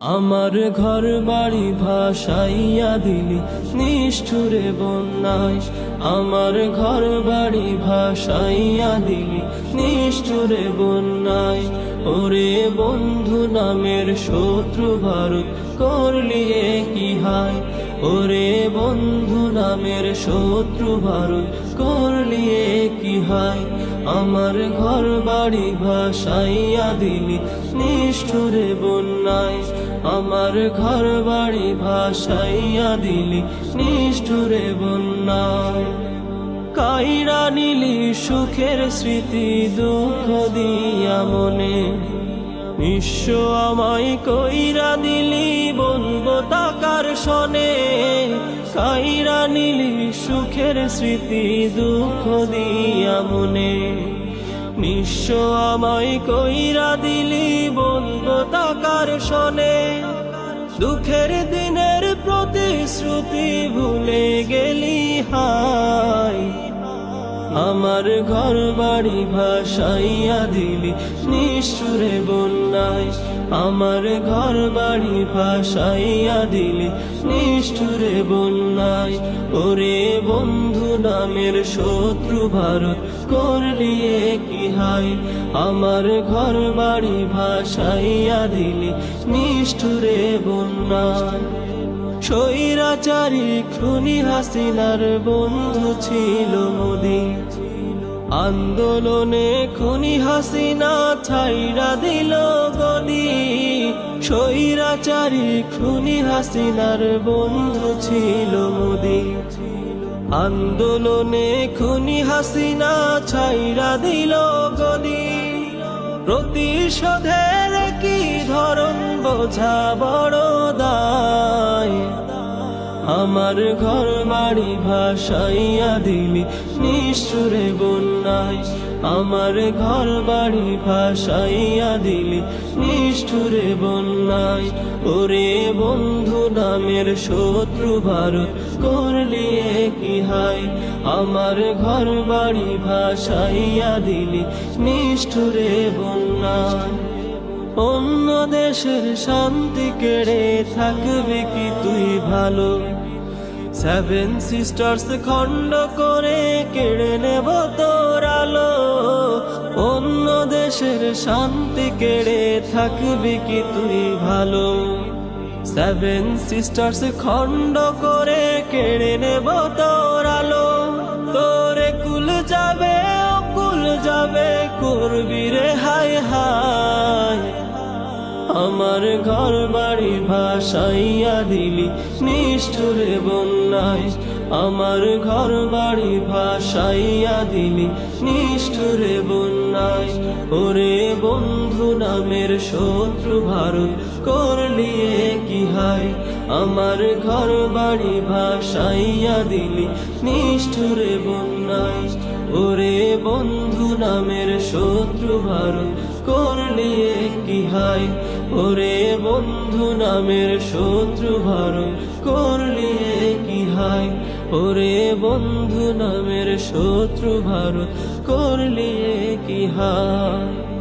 আমার ঘর বাড়ি ভাসাইয়া দিলি, নিষ্ঠুরে বন্যায়। আমার ঘর বাড়ি ভাসাইয়া দিলি, নিষ্ঠুরে বন্যায়। ওরে বন্ধু নামের শত্রু ভারত, করলি কি হায়? ওরে বন্ধু নামের শত্রু ভারত করলি কি হায়? আমার ঘর বাড়ি ভাসাইয়া দিলি, নিষ্ঠুরে বন্যায়। আমার ঘর বাড়ি ভাসাইয়া দিলি, নিষ্ঠুরে বন্যায়। কাইরা নিলি সুখের স্মৃতি, দুঃখ দিয়া মনে। বিশ্ব আমায় কইরা দিলি তাকার সনে কাইরা নিলি সুখের স্মৃতি, দুঃখ দিয়া মনে। নিঃস্ব আমায় কইরা দিলি বলব তাকার শনে, দুঃখের দিনের প্রতিশ্রুতি ভুলে গেলি হায় আমার ঘর বাড়ি ভাসাইয়া দিলি, নিষ্ঠুরে বন্যায়। আমার ঘর বাড়ি ভাসাইয়া দিলি, নিষ্ঠুরে বন্যায়। ওরে বন্ধু নামের শত্রু ভারত, করলি কি হায়? আমার ঘর বাড়ি ভাসাইয়া দিলি, নিষ্ঠুরে বন্যায়। স্বৈরাচারী খুনি হাসিনার বন্ধু ছিল মোদি। আন্দোলনে খুনি হাসিনা ছাইরা দিল গদি। স্বৈরাচারী খুনি হাসিনার বন্ধু ছিল মোদি। আন্দোলনে খুনি হাসিনা ছাইরা দিল গদি। প্রতিশোধের কি ধরন বোঝা বড় আমার ঘর বাড়ি ভাসাইয়া দিলি। নিষ্ঠুরে বন্যায় আমার ঘর বাড়ি ভাসাইয়া দিলি। নিষ্ঠুরে বন্যায় ওরে বন্ধু নামের শত্রু ভারত, করলি কি হায়। আমার ঘর বাড়ি ভাসাইয়া দিলি। নিষ্ঠুরে বন্যায় অন্য দেশের শান্তি কেড়ে থাকবে কি তুই ভালো? সেভেন সিস্টার্স খণ্ড করে কেড়ে নেব তোর আলো। অন্য দেশের শান্তি কেড়ে থাকবি কি তুই ভালো? সেভেন সিস্টার্স খণ্ড করে কেড়ে নেব তোর আলো। তোরে কুল যাবে, অকুল যাবে, করবি রে হায় হায়। আমার ঘর বাড়ি ভাসাইয়া দিলি, নিষ্ঠুরে বন্যায়। আমার ঘর বাড়ি ভাসাইয়া দিলি, নিষ্ঠুরে বন্যায়। ওরে বন্ধু নামের শত্রু ভারত, করলি কি হায়? আমার ঘর বাড়ি ভাসাইয়া দিলি, নিষ্ঠুরে বন্যায়। ওরে বন্ধু নামের শত্রু ভারত, করলি কি হায়? ওরে বন্ধু নামের শত্রু ভারত করলি কি হায়? ওরে বন্ধু নামের শত্রু ভারত করলি কি হায়?